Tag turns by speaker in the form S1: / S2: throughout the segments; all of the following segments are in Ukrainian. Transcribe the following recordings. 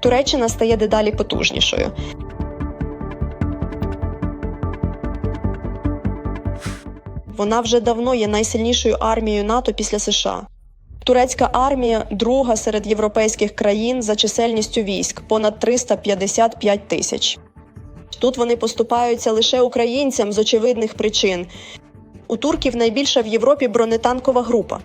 S1: Туреччина стає дедалі потужнішою. Вона вже давно є найсильнішою армією НАТО після США. Турецька армія друга серед європейських країн за чисельністю військ понад 355 тисяч. Тут вони поступаються лише українцям з очевидних причин. У турків найбільша в Європі бронетанкова група.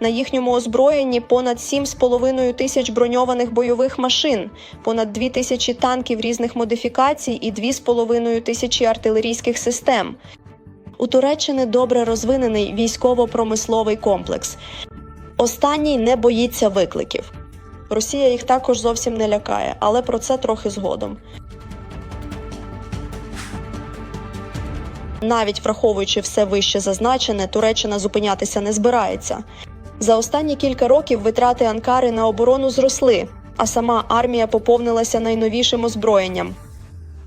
S1: На їхньому озброєнні понад 7,5 тисяч броньованих бойових машин, понад 2 тисячі танків різних модифікацій і 2,5 тисячі артилерійських систем. У Туреччини добре розвинений військово-промисловий комплекс. Останній не боїться викликів. Росія їх також зовсім не лякає, але про це трохи згодом. Навіть враховуючи все вище зазначене, Туреччина зупинятися не збирається. За останні кілька років витрати Анкари на оборону зросли, а сама армія поповнилася найновішим озброєнням.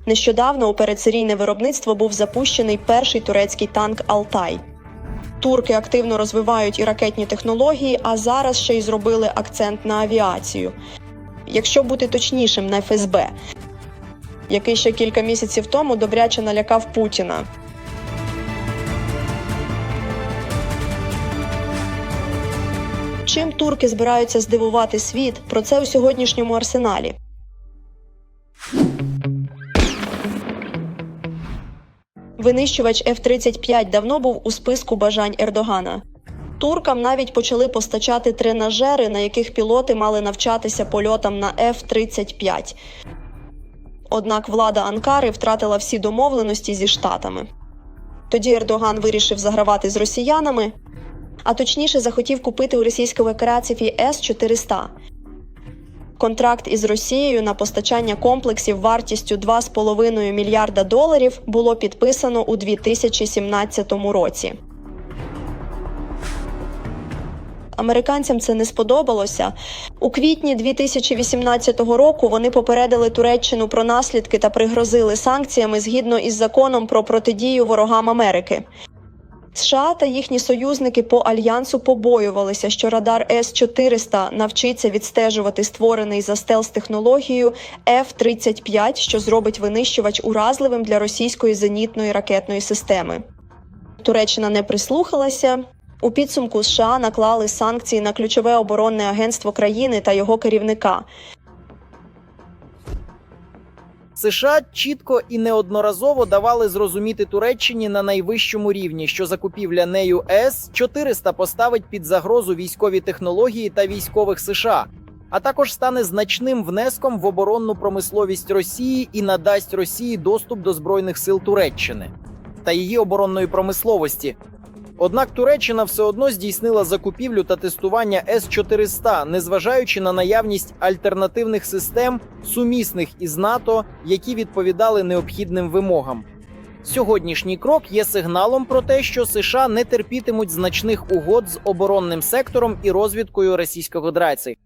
S1: Нещодавно у передсерійне виробництво був запущений перший турецький танк Алтай. Турки активно розвивають і ракетні технології, а зараз ще й зробили акцент на авіацію. Якщо бути точнішим, на ФСБ, який ще кілька місяців тому добряче налякав Путіна. Чим турки збираються здивувати світ, про це у сьогоднішньому арсеналі. Винищувач F-35 давно був у списку бажань Ердогана. Туркам навіть почали постачати тренажери, на яких пілоти мали навчатися польотам на F-35. Однак влада Анкари втратила всі домовленості зі штатами. Тоді Ердоган вирішив загравати з росіянами, а точніше захотів купити у російського креації С-400. Контракт із Росією на постачання комплексів вартістю 2,5 мільярда доларів було підписано у 2017 році. Американцям це не сподобалося. У квітні 2018 року вони попередили Туреччину про наслідки та пригрозили санкціями згідно із законом про протидію ворогам Америки. США та їхні союзники по альянсу побоювалися, що радар С-400 навчиться відстежувати створений за стелс-технологією F-35, що зробить винищувач уразливим для російської зенітної ракетної системи. Туреччина не прислухалася. У підсумку США наклали санкції на ключове оборонне агентство країни та його керівника.
S2: США чітко і неодноразово давали зрозуміти Туреччині на найвищому рівні, що закупівля нею С 400 поставить під загрозу військові технології та військових США, а також стане значним внеском в оборонну промисловість Росії і надасть Росії доступ до збройних сил Туреччини та її оборонної промисловості. Однак Туреччина все одно здійснила закупівлю та тестування С-400, незважаючи на наявність альтернативних систем, сумісних із НАТО, які відповідали необхідним вимогам. Сьогоднішній крок є сигналом про те, що США не терпітимуть значних угод з оборонним сектором і розвідкою Російської Федерації.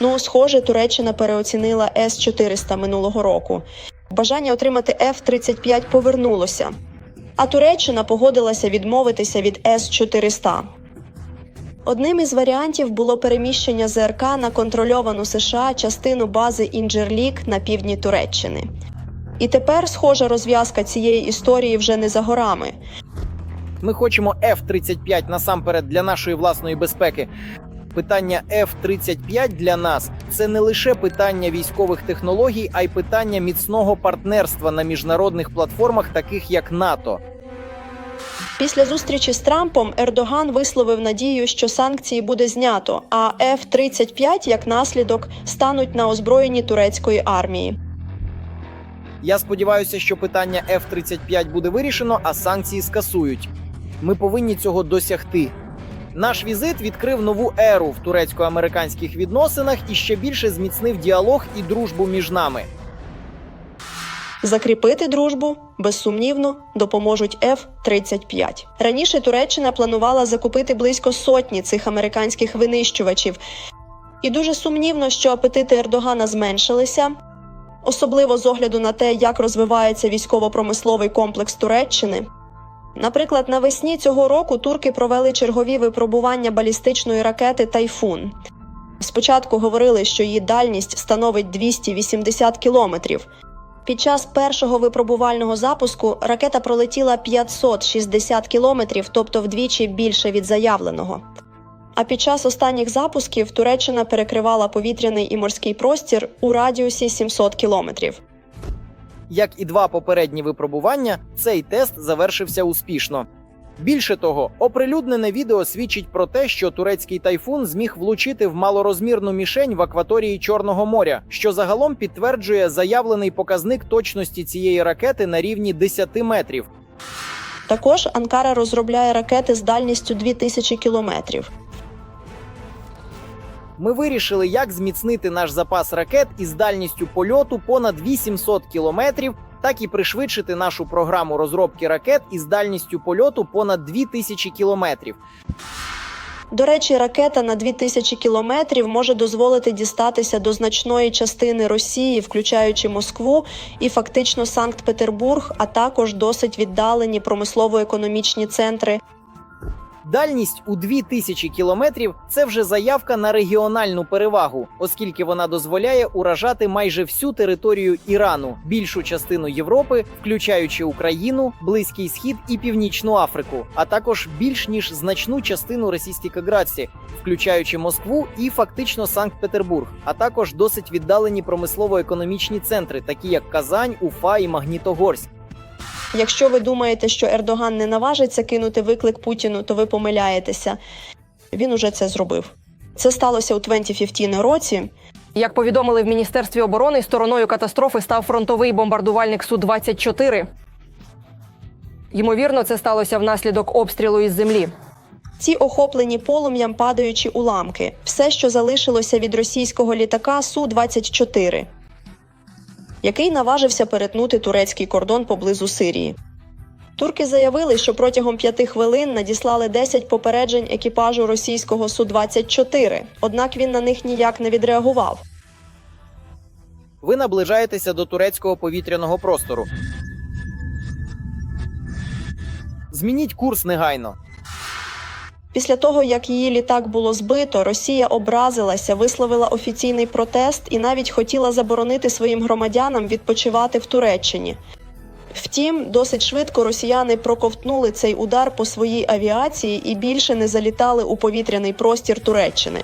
S1: Ну, схоже, Туреччина переоцінила С-400 минулого року. Бажання отримати F-35 повернулося, а Туреччина погодилася відмовитися від С-400. Одним із варіантів було переміщення ЗРК на контрольовану США частину бази Інджерлік на півдні Туреччини. І тепер, схожа розв'язка цієї історії вже не за горами.
S2: Ми хочемо F-35 насамперед для нашої власної безпеки. Питання F-35 для нас це не лише питання військових технологій, а й питання міцного партнерства на міжнародних платформах, таких як НАТО.
S1: Після зустрічі з Трампом Ердоган висловив надію, що санкції буде знято, а F-35 як наслідок стануть на озброєнні турецької армії.
S2: Я сподіваюся, що питання F-35 буде вирішено, а санкції скасують. Ми повинні цього досягти. Наш візит відкрив нову еру в турецько-американських відносинах і ще більше зміцнив діалог і дружбу між нами.
S1: Закріпити дружбу безсумнівно допоможуть F-35. Раніше Туреччина планувала закупити близько сотні цих американських винищувачів, і дуже сумнівно, що апетити Ердогана зменшилися, особливо з огляду на те, як розвивається військово-промисловий комплекс Туреччини. Наприклад, навесні цього року турки провели чергові випробування балістичної ракети Тайфун. Спочатку говорили, що її дальність становить 280 кілометрів. Під час першого випробувального запуску ракета пролетіла 560 кілометрів, тобто вдвічі більше від заявленого. А під час останніх запусків Туреччина перекривала повітряний і морський простір у радіусі 700 кілометрів.
S2: Як і два попередні випробування, цей тест завершився успішно. Більше того, оприлюднене відео свідчить про те, що турецький тайфун зміг влучити в малорозмірну мішень в акваторії Чорного моря, що загалом підтверджує заявлений показник точності цієї ракети на рівні 10 метрів.
S1: Також Анкара розробляє ракети з дальністю 2000 кілометрів.
S2: Ми вирішили, як зміцнити наш запас ракет із дальністю польоту понад 800 кілометрів, так і пришвидшити нашу програму розробки ракет із дальністю польоту понад 2000 кілометрів.
S1: До речі, ракета на 2000 кілометрів може дозволити дістатися до значної частини Росії, включаючи Москву і фактично Санкт-Петербург, а також досить віддалені промислово-економічні центри.
S2: Дальність у 2000 кілометрів це вже заявка на регіональну перевагу, оскільки вона дозволяє уражати майже всю територію Ірану, більшу частину Європи, включаючи Україну, Близький Схід і Північну Африку, а також більш ніж значну частину Російської Каграці, включаючи Москву і фактично Санкт-Петербург, а також досить віддалені промислово-економічні центри, такі як Казань, Уфа і Магнітогорськ.
S1: Якщо ви думаєте, що Ердоган не наважиться кинути виклик Путіну, то ви помиляєтеся. Він уже це зробив. Це сталося у 2015 році.
S3: Як повідомили в міністерстві оборони, стороною катастрофи став фронтовий бомбардувальник су 24 Ймовірно, це сталося внаслідок обстрілу із землі.
S1: Ці охоплені полум'ям падаючі уламки, все, що залишилося від російського літака су 24 який наважився перетнути турецький кордон поблизу Сирії. Турки заявили, що протягом п'яти хвилин надіслали 10 попереджень екіпажу російського су 24 однак він на них ніяк не відреагував.
S2: Ви наближаєтеся до турецького повітряного простору. Змініть курс негайно.
S1: Після того, як її літак було збито, Росія образилася, висловила офіційний протест і навіть хотіла заборонити своїм громадянам відпочивати в Туреччині. Втім, досить швидко росіяни проковтнули цей удар по своїй авіації і більше не залітали у повітряний простір Туреччини.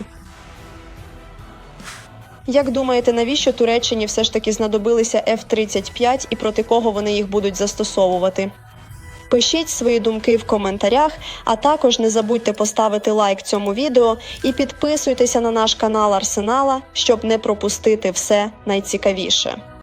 S1: Як думаєте, навіщо Туреччині все ж таки знадобилися F-35 і проти кого вони їх будуть застосовувати? Пишіть свої думки в коментарях, а також не забудьте поставити лайк цьому відео і підписуйтеся на наш канал Арсенала, щоб не пропустити все найцікавіше.